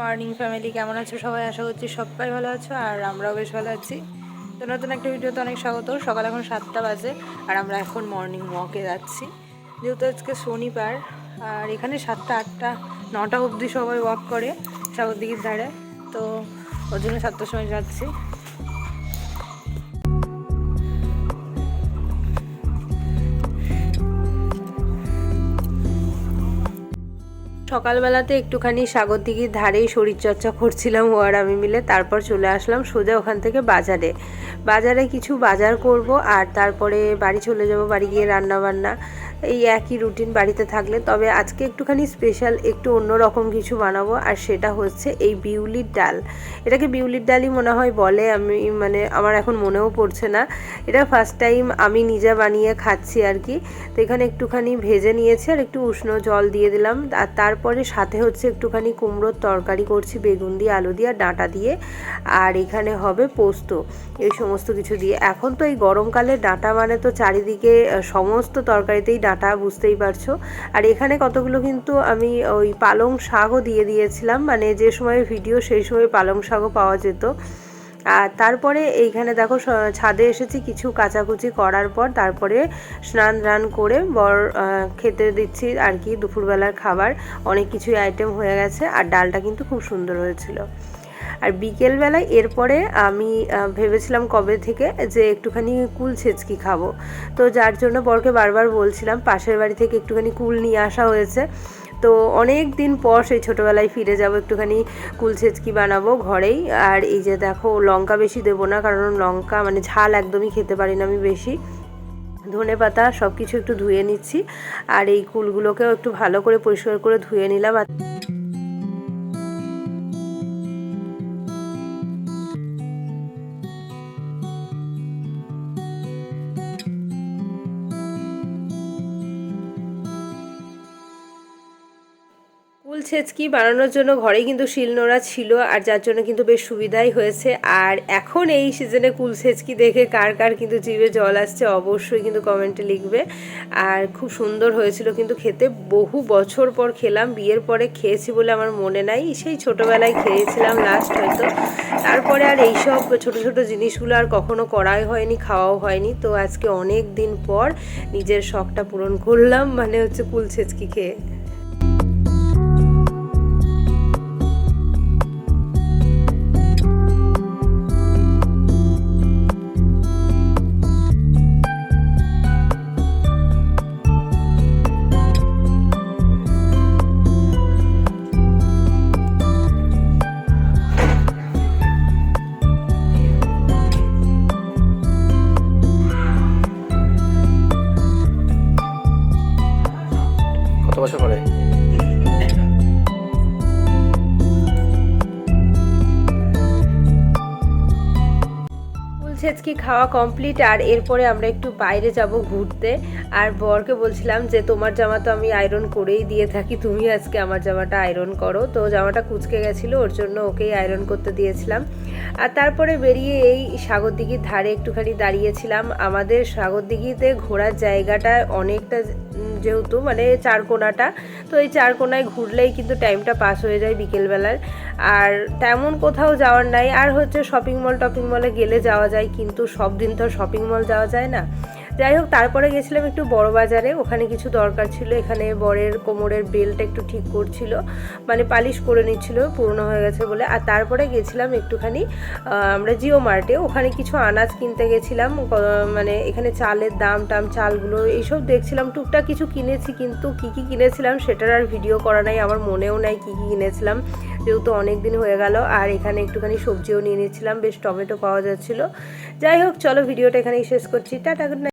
Morning family, কেমন আছো সবাই? আশা করছি সবাই ভালো আছো, আর আমরাও বেশ ভালো আছি। তো নতুন একটা ভিডিওতে অনেক স্বাগত। সকাল এখন সাতটা বাজে, আর আমরা এখন মর্নিং ওয়াকে যাচ্ছি। যেহেতু আজকে শনিবার, আর এখানে সাতটা, আটটা, নটা অবধি সবাই ওয়াক করে সাগর দিঘির ধারে। তো ওর জন্য সাতটার সময় যাচ্ছি। সকালবেলাতে একটুখানি সাগর দিঘির ধারেই শরীরচর্চা করছিলাম ও আর আমি মিলে। তারপর চলে আসলাম সোজা ওখান থেকে বাজারে। বাজারে কিছু বাজার করব আর তারপরে বাড়ি চলে যাব, বাড়ি গিয়ে রান্না বান্না এই একই রুটিন বাড়িতে থাকলে। তবে আজকে একটুখানি স্পেশাল একটু অন্য রকম কিছু বানাবো, আর সেটা হচ্ছে এই বিউলির ডাল। এটাকে বিউলির ডালই মনে হয় বলে, আমি মানে আমার এখন মনেও পড়ছে না। এটা ফার্স্ট টাইম আমি নিজে বানিয়ে খাচ্ছি আর কি। তো এখানে একটুখানি ভেজে নিয়েছি আর একটু উষ্ণ জল দিয়ে দিলাম। আর তারপরে সাথে হচ্ছে একটুখানি কুমড়োর তরকারি করছি, বেগুন দিয়ে, আলু দিয়ে, আর ডাঁটা দিয়ে। আর এখানে হবে পোস্ত, এই সমস্ত কিছু দিয়ে। এখন তো এই গরমকালে ডাঁটা মানে তো চারিদিকে সমস্ত তরকারিতেই ডাঁটা বুঝতেই পারছ। আর এখানে কতগুলো কিন্তু আমি ওই পালং শাকও দিয়ে দিয়েছিলাম মানে যে সময় ভিডিও সেই সময় পালং শাকও পাওয়া যেত। আর তারপরে এইখানে দেখো ছাদে এসেছি কিছু কাচাকুচি করার পর তারপরে স্নান টান করে বর খেতে দিচ্ছি আর কি দুপুরবেলার খাবার। অনেক কিছুই আইটেম হয়ে গেছে আর ডালটা কিন্তু খুব সুন্দর হয়েছিল। আর বিকেলবেলায় এরপরে আমি ভেবেছিলাম কবে থেকে যে একটুখানি কুল ছেচকি খাব। তো যার জন্য বরকে বারবার বলছিলাম, পাশের বাড়ি থেকে একটুখানি কুল নিয়ে আসা হয়েছে। তো অনেক দিন পর সেই ছোটোবেলায় ফিরে যাব, একটুখানি কুল ছেচকি বানাবো ঘরেই। আর এই যে দেখো, লঙ্কা বেশি দেবো না, কারণ লঙ্কা মানে ঝাল একদমই খেতে পারি না আমি বেশি। ধনে পাতা সব কিছু একটু ধুয়ে নিচ্ছি, আর এই কুলগুলোকেও একটু ভালো করে পরিষ্কার করে ধুয়ে নিলাম। আর কুল ছেচকি বানানোর জন্য ঘরে কিন্তু শিলনোড়া ছিল আর যার জন্য কিন্তু বেশ সুবিধাই হয়েছে। আর এখন এই সিজনে কুল ছেচকি দেখে কার কার কিন্তু জিভে জল আসছে অবশ্যই কিন্তু কমেন্টে লিখবে। আর খুব সুন্দর হয়েছিল কিন্তু খেতে। বহু বছর পর খেলাম, বিয়ের পরে খেয়েছি বলে আমার মনে নাই। সেই ছোটোবেলায় খেয়েছিলাম লাস্ট হয়তো। তারপরে আর এইসব ছোট ছোট জিনিসগুলো আর কখনো করাই হয়নি, খাওয়াও হয়নি। তো আজকে অনেক দিন পর নিজের শখটা পূরণ করলাম মানে হচ্ছে কুল ছেচকি খেয়ে। কত বছর ছেচকি খাওয়া কমপ্লিট আর এরপরে আমরা একটু বাইরে যাব ঘুরতে। আর বরকে বলছিলাম যে, তোমার জামা তো আমি আয়রন করেই দিয়ে থাকি, তুমি আজকে আমার জামাটা আয়রন করো। তো জামাটা কুচকে গেছিল, ওর জন্য ওকেই আয়রন করতে দিয়েছিলাম। আর তারপরে বেরিয়ে এই সাগরদিঘির ধারে একটুখানি দাঁড়িয়েছিলাম। আমাদের সাগরদিঘিতে ঘোরার জায়গাটা অনেকটা যেহেতু মানে চার কোনাটা, তো এই চার কোনায় ঘুরলেই কিন্তু টাইমটা পাস হয়ে যায় বিকেলবেলার। আর তেমন কোথাও যাওয়ার নাই, আর হচ্ছে শপিং মল টপিং মলে গেলে যাওয়া যায়। কিন্তু সব দিন তো শপিং মল যাওয়া যায় না। যাই হোক, তারপরে গেছিলাম একটু বড় বাজারে। ওখানে কিছু দরকার ছিল। এখানে বরের কোমরের বেলটা একটু ঠিক করছিল। মানে পালিশ করে নিচ্ছিল, পুরনো হয়ে গেছে বলে। আর তারপরে গেছিলাম একটুখানি আমরা জিও মার্টে। ওখানে কিছু আনাজ কিনতে গেছিলাম। মানে এখানে চালের দাম টাম, চালগুলো এইসব দেখছিলাম। টুকটাক কিছু কিনেছি, কিন্তু কি কি কিনেছিলাম সেটার আর ভিডিও করা নাই। আমার মনেও নাই কি কি কিনেছিলাম। যেহেতু অনেক দিন হয়ে গেল, আর এখানে একটুখানি সবজিও নিয়ে নিচ্ছিলাম। বেশ টমেটো পাওয়া যাচ্ছিল। যাই হোক, চলো ভিডিওটা এখানেই শেষ করছি। Tata good